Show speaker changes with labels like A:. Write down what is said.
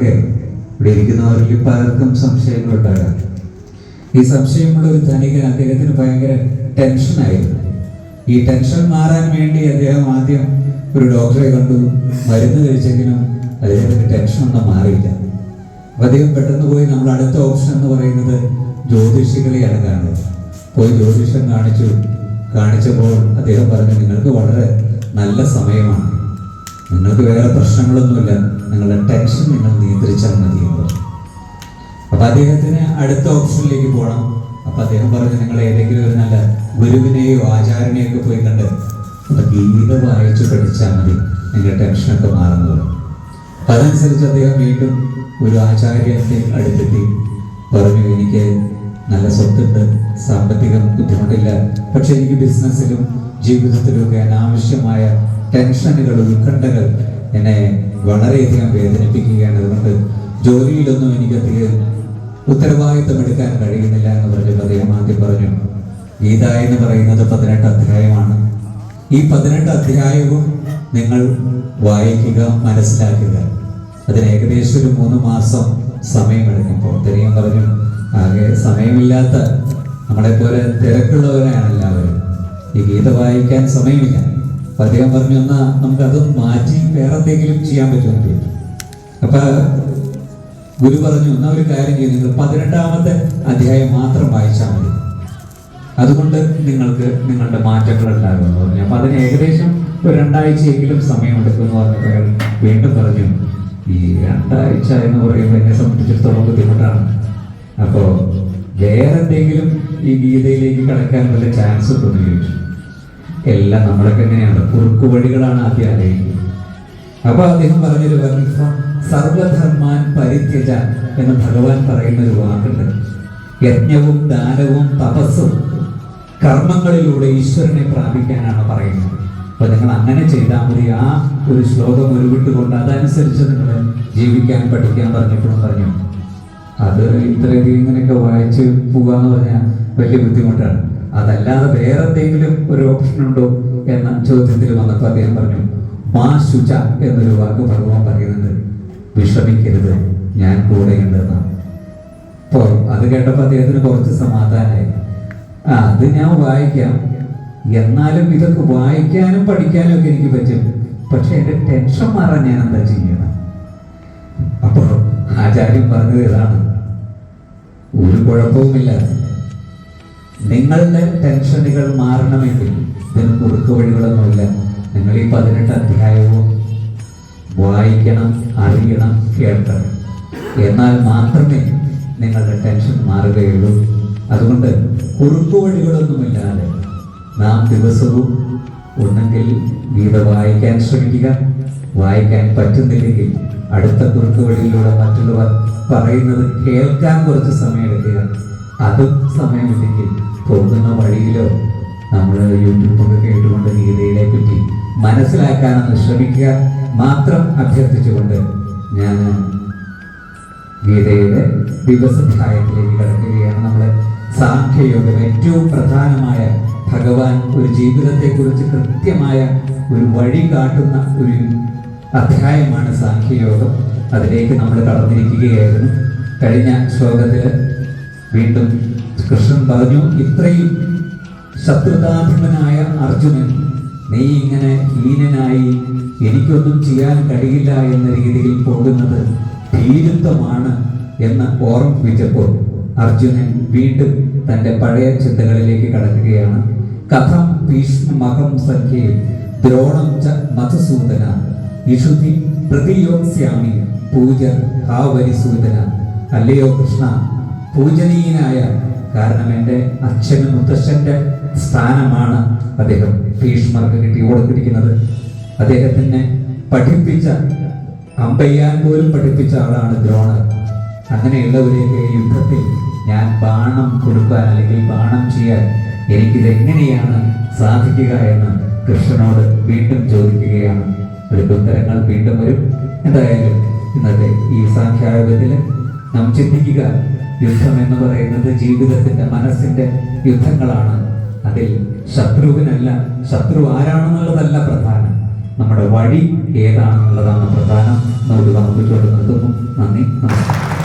A: എന്നൊക്കെ ഇവിടെ ഇരിക്കുന്നവരിൽ പലർക്കും സംശയങ്ങളുണ്ടാകാം ഈ സംശയമുള്ള ഒരു ധനികൻ അദ്ദേഹത്തിന് ഭയങ്കര ടെൻഷനായിരുന്നു ഈ ടെൻഷൻ മാറാൻ വേണ്ടി അദ്ദേഹം ആദ്യം ഒരു ഡോക്ടറെ കണ്ടു മരുന്ന് കഴിച്ചെങ്കിലും അദ്ദേഹത്തിന് ടെൻഷൻ ഒന്നും മാറിയില്ല. അപ്പൊ അദ്ദേഹം പെട്ടെന്ന് പോയി നമ്മൾ അടുത്ത ഓപ്ഷൻ എന്ന് പറയുന്നത് ജ്യോതിഷികളെയാണ് കാണുന്നത്. പോയി ജ്യോതിഷം കാണിച്ചു. കാണിച്ചപ്പോൾ അദ്ദേഹം പറഞ്ഞു നിങ്ങൾക്ക് വളരെ നല്ല സമയമാണ്. നിങ്ങൾക്ക് വേറെ പ്രശ്നങ്ങളൊന്നുമില്ല. നിങ്ങളുടെ ടെൻഷൻ നിങ്ങൾ നിയന്ത്രിച്ചാൽ മതി അപ്പൊ അദ്ദേഹത്തിന് അടുത്ത ഓപ്ഷനിലേക്ക് പോകണം അപ്പൊ അദ്ദേഹം പറഞ്ഞു നിങ്ങൾ ഏതെങ്കിലും ഒരു നല്ല ഗുരുവിനെയോ ആചാരനെയോ ഒക്കെ പോയി കണ്ട് അപ്പൊ ഗീത വായിച്ചു പഠിച്ചാൽ മതി. നിങ്ങളുടെ ടെൻഷനൊക്കെ മാറുന്നത് അപ്പൊ അതനുസരിച്ച് അദ്ദേഹം വീണ്ടും ഒരു ആചാര്യന്റെ അടുത്തെത്തി. പറഞ്ഞു എനിക്ക് നല്ല സ്വത്തുണ്ട് സാമ്പത്തികം ബുദ്ധിമുട്ടില്ല. പക്ഷെ എനിക്ക് ബിസിനസ്സിലും ജീവിതത്തിലും ഒക്കെ അനാവശ്യമായ ടെൻഷനുകൾ ഉത്കണ്ഠകൾ എന്നെ വളരെയധികം വേദനിപ്പിക്കുകയാണ്. അതുകൊണ്ട് ജോലിയിലൊന്നും എനിക്ക് അധികം ഉത്തരവാദിത്തം എടുക്കാൻ കഴിയുന്നില്ല എന്ന് പറഞ്ഞ് അദ്ദേഹം ആദ്യം പറഞ്ഞു. ഗീത എന്ന് പറയുന്നത് പതിനെട്ട് അധ്യായമാണ്. ഈ പതിനെട്ട് അധ്യായവും നിങ്ങൾ വായിക്കുക മനസ്സിലാക്കുക. അതിന് ഏകദേശം ഒരു മൂന്ന് മാസം സമയമെടുക്കുമ്പോൾ തെരിയാൻ പറഞ്ഞു ആകെ സമയമില്ലാത്ത നമ്മളെ പോലെ തിരക്കുള്ളവരാണ് എല്ലാവരും. ഈ ഗീത വായിക്കാൻ സമയമില്ല. അദ്ദേഹം പറഞ്ഞു എന്നാ നമുക്ക് അത് മാറ്റി വേറെ എന്തെങ്കിലും ചെയ്യാൻ പറ്റുമെന്ന് അപ്പൊ ഗുരു പറഞ്ഞു എന്നാ ഒരു കാര്യം ചെയ്യും നിങ്ങൾ പതിനെട്ടാമത്തെ അധ്യായം മാത്രം വായിച്ചാൽ മതി. അതുകൊണ്ട് നിങ്ങൾക്ക് നിങ്ങളുടെ മാറ്റങ്ങൾ ഉണ്ടാകുമെന്ന് പറഞ്ഞു. അപ്പൊ അതിന് ഏകദേശം ഒരു രണ്ടാഴ്ചയെങ്കിലും സമയമെടുക്കും എന്ന് പറഞ്ഞപ്പോൾ അയാൾ വീണ്ടും പറഞ്ഞു ഈ രണ്ടാഴ്ച എന്ന് പറയുമ്പോൾ എന്നെ സംബന്ധിച്ചിടത്തോളം ബുദ്ധിമുട്ടാണ്. അപ്പോ വേറെ എന്തെങ്കിലും ഈ ഗീതയിലേക്ക് കടക്കാൻ വല്ല ചാൻസ് ഉണ്ടെന്ന് ചോദിച്ചു. എല്ലാം നമ്മളൊക്കെ എങ്ങനെയാണ്? കുറുക്കു വഴികളാണ് ആദ്യം ആലോചിക്കുന്നത് അപ്പൊ അദ്ദേഹം പറഞ്ഞൊരു വർണിഫ സർവധർമാൻ പരിത്യജ എന്ന് ഭഗവാൻ പറയുന്ന ഒരു വാക്കുണ്ട്. യജ്ഞവും ദാനവും തപസ്സും കർമ്മങ്ങളിലൂടെ ഈശ്വരനെ പ്രാപിക്കാനാണ് പറയുന്നത്. അപ്പൊ നിങ്ങൾ അങ്ങനെ ചെയ്താൽ മതി. ആ ഒരു ശ്ലോകം ഉരുവിട്ടുകൊണ്ട് അതനുസരിച്ച് നിങ്ങൾ ജീവിക്കാൻ പഠിക്കാൻ പറഞ്ഞപ്പോഴും പറഞ്ഞു. അത് ഇത്രയധികം ഇങ്ങനെയൊക്കെ വായിച്ച് പോകാന്ന് പറഞ്ഞാൽ വലിയ ബുദ്ധിമുട്ടാണ്. അതല്ലാതെ വേറെ എന്തെങ്കിലും ഒരു ഓപ്ഷൻ ഉണ്ടോ എന്ന ചോദ്യത്തിൽ വന്നപ്പോൾ അദ്ദേഹം പറഞ്ഞു മാ ശുച എന്നൊരു വാക്ക് ഭഗവാൻ പറയുന്നുണ്ട്. വിഷമിക്കരുത് ഞാൻ കൂടെ ഉണ്ടെന്ന് അപ്പോൾ അത് കേട്ടപ്പോൾ അദ്ദേഹത്തിന് കുറച്ച് സമാധാനമായി ആ അത് ഞാൻ വായിക്കാം. എന്നാലും ഇതൊക്കെ വായിക്കാനും പഠിക്കാനും ഒക്കെ എനിക്ക് പറ്റും. പക്ഷെ എന്റെ ടെൻഷൻ മാറാൻ ഞാൻ എന്താ ചെയ്യണം? അപ്പോൾ ആചാര്യം പറഞ്ഞത് ഇതാണ്. ഒരു കുഴപ്പവുമില്ല. നിങ്ങളുടെ ടെൻഷനുകൾ മാറണമെങ്കിൽ ഇതിന് കുറുക്ക് വഴികളൊന്നുമില്ല. നിങ്ങൾ ഈ പതിനെട്ട് അധ്യായവും വായിക്കണം അറിയണം കേൾക്കണം. എന്നാൽ മാത്രമേ നിങ്ങളുടെ ടെൻഷൻ മാറുകയുള്ളൂ. അതുകൊണ്ട് കുറുക്കു വഴികളൊന്നുമില്ലാതെ നാം ദിവസവും ഒന്നെങ്കിൽ ഗീത വായിക്കാൻ ശ്രമിക്കുക വായിക്കാൻ പറ്റുന്നില്ലെങ്കിൽ അടുത്ത കുറുക്കു വഴിയിലൂടെ മറ്റുള്ളവർ പറയുന്നത് കേൾക്കാൻ കുറച്ച് സമയമെടുക്കുക. അതും സമയമില്ലെങ്കിൽ പോകുന്ന വഴിയിലോ നമ്മൾ യൂട്യൂബൊക്കെ കേട്ടുകൊണ്ട് ഗീതയിലെ പറ്റി മനസ്സിലാക്കാനൊന്ന് ശ്രമിക്കുക മാത്രം അഭ്യർത്ഥിച്ചുകൊണ്ട് ഞാൻ ഗീതയുടെ ദിവസധ്യായത്തിലേക്ക് കടക്കുകയാണ്. നമ്മൾ സാഖ്യയോഗം ഏറ്റവും പ്രധാനമായ ഭഗവാൻ ഒരു ജീവിതത്തെക്കുറിച്ച് കൃത്യമായ ഒരു വഴി കാട്ടുന്ന ഒരു അധ്യായമാണ് സാഖ്യയോഗം. അതിലേക്ക് നമ്മൾ കടന്നിരിക്കുകയായിരുന്നു. കഴിഞ്ഞ ശ്ലോകത്തിൽ വീണ്ടും കൃഷ്ണൻ പറഞ്ഞു ഇത്രയും ശത്രുതാധിപനായ അർജുനൻ നീ ഇങ്ങനെ ഹീനനായി എനിക്കൊന്നും ചെയ്യാൻ കഴിയില്ല എന്ന രീതിയിൽ പോകുന്നത് ഭീരുത്വമാണ് എന്ന് ഓർമ്മിപ്പിച്ചപ്പോൾ അർജുനൻ വീണ്ടും തന്റെ പഴയ ചിന്തകളിലേക്ക് കടക്കുകയാണ്. കഥം ഭീഷ്മഹം സഖ്യേ ദ്രോണം ച മധുസൂദന ഇഷുധി പ്രതിയോക്സ്യാമി പൂജ ഹാവരിസൂദന. അല്ലയോ കൃഷ്ണ പൂജനീയനായ കാരണം എന്റെ അച്ഛനും മുത്തശ്ശന്റെ സ്ഥാനമാണ് അദ്ദേഹം ഭീഷ്മർക്ക് കിട്ടി കൊടുത്തിരിക്കുന്നത് അദ്ദേഹത്തിനെ പഠിപ്പിച്ച അമ്പയ്യാൻ പോലും പഠിപ്പിച്ച ആളാണ് ദ്രോണർ. അങ്ങനെയുള്ളവരെയൊക്കെ യുദ്ധത്തിൽ ഞാൻ ബാണം കൊടുക്കാൻ അല്ലെങ്കിൽ ബാണം ചെയ്യാൻ എനിക്കിത് എങ്ങനെയാണ് സാധിക്കുക എന്ന് കൃഷ്ണനോട് വീണ്ടും ചോദിക്കുകയാണ്. ഒരു ഉത്തരങ്ങൾ വീണ്ടും വരും. എന്തായാലും ഇന്നത്തെ ഈ സാഖ്യായോഗത്തിൽ നാം ചിന്തിക്കുക യുദ്ധം എന്ന് പറയുന്നത് ജീവിതത്തിന്റെ മനസ്സിന്റെ യുദ്ധങ്ങളാണ്. അതിൽ ശത്രുവിനല്ല ശത്രു ആരാണെന്നുള്ളതല്ല പ്രധാനം. നമ്മുടെ വഴി ഏതാണെന്നുള്ളതാണ് പ്രധാനം. നമുക്ക് നമുക്ക് ചുവട് നിർത്തുന്നു. നന്ദി നമസ്കാരം.